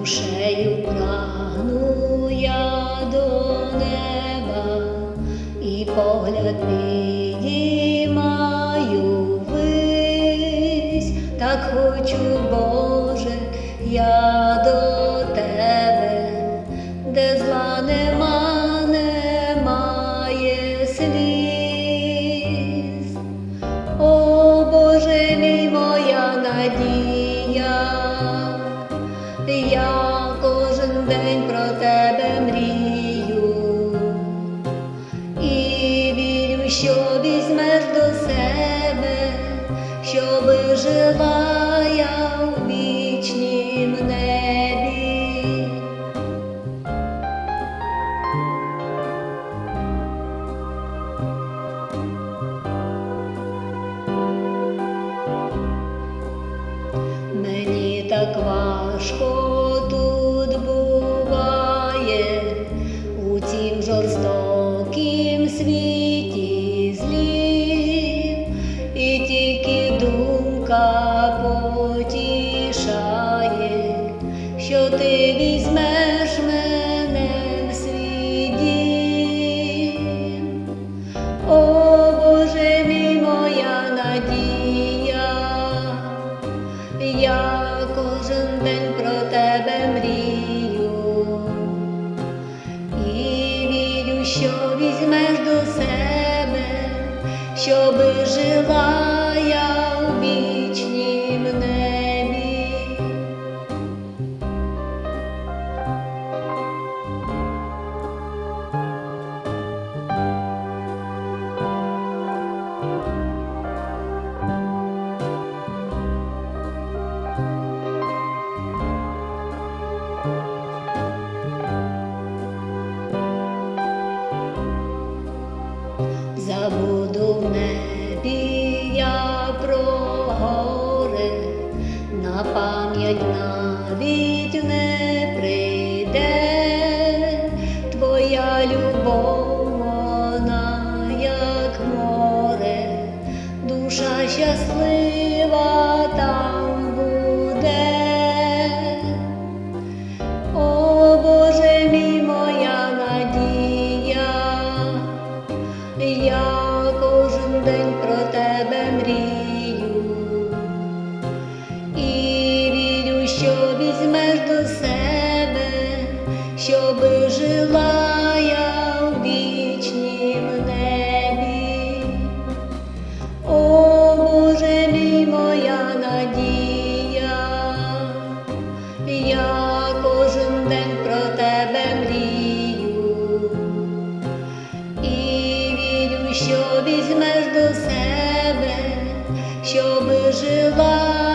душею прагну я до неба і погляд мій що візьмеш до себе, щоби жила я у вічнім небі. Мені так важко тут буває у цім жорстокім світі ти візьмеш мене в свій. О Боже мій, моя надія, я кожен день про тебе мрію і вірю, що візьмеш до себе, щоби жила пам'ять навіть не прийде твоя любов, вона як море, душа щаслива там буде. О Боже мій, моя надія, я кожен день про тебе я кожен день про тебе мрію. І вірю, що візьмеш до себе, щоби жила